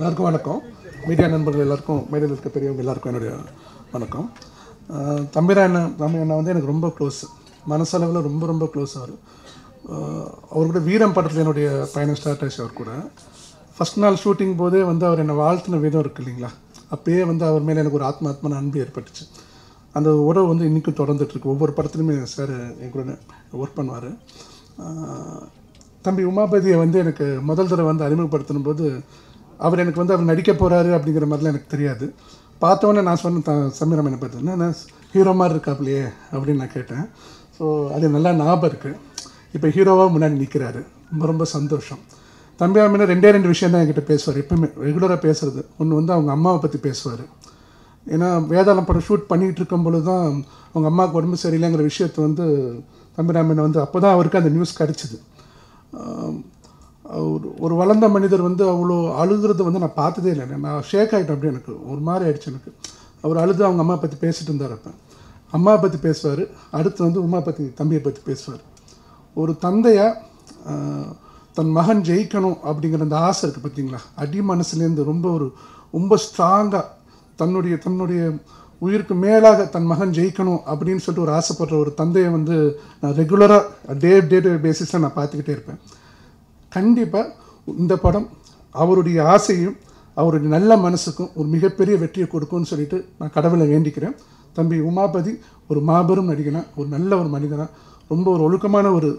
எல்லாருக்கும் வணக்கம். மீடியா நண்பர்கள் எல்லாருக்கும் மீடியாவில் இருக்க பெரியவங்க எல்லாருக்கும் என்னுடைய வணக்கம். தம்பிரா அண்ணன் தம்பி அண்ணா வந்து எனக்கு ரொம்ப க்ளோஸ் மனசளவில் ரொம்ப ரொம்ப க்ளோஸ் அவர் அவர் கூட வீரம் படத்தில் என்னுடைய பயணம் ஸ்டார்ட் ஆச்சு அவர் கூட. ஃபஸ்ட் நாள் ஷூட்டிங் போதே வந்து அவர் என்னை வாழ்த்தின விதம் இருக்கு இல்லைங்களா? அப்பயே வந்து அவர் மேலே எனக்கு ஒரு ஆத்மாத்மான அன்பு ஏற்பட்டுச்சு. அந்த உறவு வந்து இன்றைக்கும் தொடர்ந்துட்டுருக்கு. ஒவ்வொரு படத்துலையுமே சார் என் கூட ஒர்க் பண்ணுவார். தம்பி உமாபதியை வந்து எனக்கு முதல் தடவை வந்து அறிமுகப்படுத்தின போது அவர் எனக்கு வந்து அவர் நடிக்க போகிறாரு அப்படிங்கிற மாதிரிலாம் எனக்கு தெரியாது. பார்த்தோன்னே நான் சொன்னேன் த சமீரம் என்ன பார்த்து ஹீரோ மாதிரி இருக்காப்லையே அப்படின்னு நான் கேட்டேன். ஸோ அது நல்லா ஞாபகம் இருக்குது இப்போ ஹீரோவாக முன்னாடி நிற்கிறாரு ரொம்ப ரொம்ப சந்தோஷம். தம்பி அம்மினா ரெண்டே ரெண்டு விஷயம் தான் என்கிட்ட பேசுவார். எப்பவுமே ரெகுலராக பேசுறது. ஒன்று வந்து அவங்க அம்மாவை பற்றி பேசுவார். ஏன்னா வேதாளம் படம் ஷூட் பண்ணிகிட்டு இருக்கும் பொழுது தான் அவங்க அம்மாவுக்கு உடம்பு சரியில்லைங்கிற விஷயத்தை வந்து தம்பிராமன் வந்து அப்போ தான் அவருக்கு அந்த நியூஸ் கிடச்சிது. ஒரு ஒரு வளர்ந்த மனிதர் வந்து அவ்வளோ அழுகுறத வந்து நான் பார்த்ததே இல்லை நான் ஷேக் ஆகிட்டேன் அப்படி எனக்கு. ஒரு மாதிரி ஆயிடுச்சு எனக்கு. அவர் அழுது அவங்க அம்மா பற்றி பேசிட்டு இருந்தார் அப்போ. அம்மா பற்றி பேசுவார். அடுத்து வந்து உமா பற்றி தம்பியை பற்றி பேசுவார். ஒரு தந்தையாக தன் மகன் ஜெயிக்கணும் அப்படிங்கிற அந்த ஆசை இருக்குது பார்த்தீங்களா அடி மனசுலேருந்து ரொம்ப ஒரு ரொம்ப ஸ்ட்ராங்காக தன்னுடைய தன்னுடைய உயிருக்கு மேலாக தன் மகன் ஜெயிக்கணும் அப்படின்னு சொல்லிட்டு ஒரு ஆசைப்படுற ஒரு தந்தையை வந்து நான் ரெகுலராக டே டே டு பேசிஸில் நான் பார்த்துக்கிட்டே இருப்பேன். கண்டிப்பாக இந்த படம் அவருடைய ஆசையும் அவருடைய நல்ல மனசுக்கும் ஒரு மிகப்பெரிய வெற்றியை கொடுக்கும்னு சொல்லிட்டு நான் கடவுளை வேண்டிக்கிறேன். தம்பி உமாபதி ஒரு மாபெரும் நடிகனா ஒரு நல்ல ஒரு மனிதனாக ரொம்ப ஒரு ஒழுக்கமான ஒரு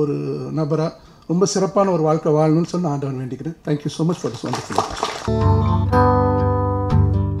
ஒரு நபராக ரொம்ப சிறப்பான ஒரு வாழ்க்கை வாழணும்னு சொல்லி நான் ஆண்டவன் வேண்டிக்கிறேன். Thank you so much for this wonderful